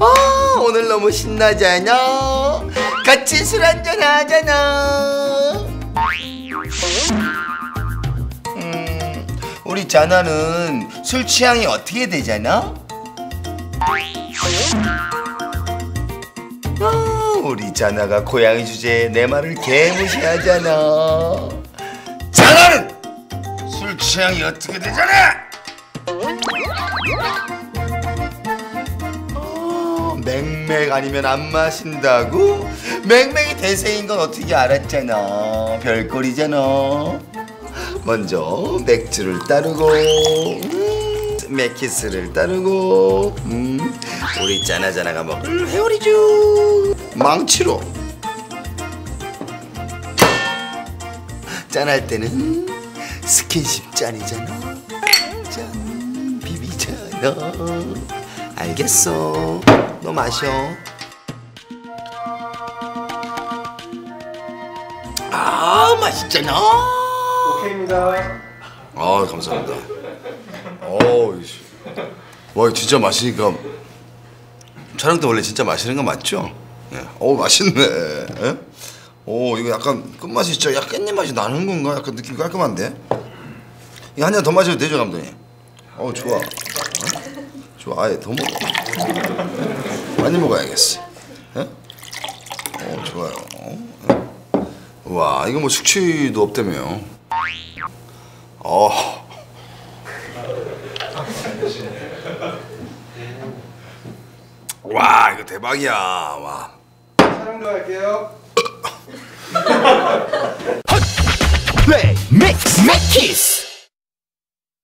아 오늘 너무 신나잖아 같이 술 한잔 하잖아 음 우리 자나는 술 취향이 어떻게 되잖아? 아, 우리 자나가 고양이 주제에 내 말을 개무시하잖아 자나는 술 취향이 어떻게 되잖아? 어, 맹맹 아니면 안 마신다고? 맹맹이 대세인 건 어떻게 알았잖아. 별꼴이잖아. 먼저 맥주를 따르고 음, 맥키스를 따르고 음, 우리 짜나짜나가 먹을 회오리주. 망치로. 짠할 때는 스킨십 짠이잖아. 짠 비비잖아 알겠어 너 마셔 아 맛있잖아 오케이입니다. 아 감사합니다 어우. 와 진짜 마시니까 촬영 때 원래 진짜 마시는 거 맞죠? 예. 어 맛있네 예? 오 이거 약간 끝맛이 진짜 약간 깻잎 맛이 나는 건가? 약간 느낌 깔끔한데? 이거 한 잔 더 마셔도 되죠 감독님? 어 좋아. 어? 좋아. 아예 더 먹어. 많이 먹어야겠어. 예? 어 좋아요. 어? 와 이거 뭐 숙취도 없다며요. 어 와 이거 대박이야. 와. 촬영 들어갈게요.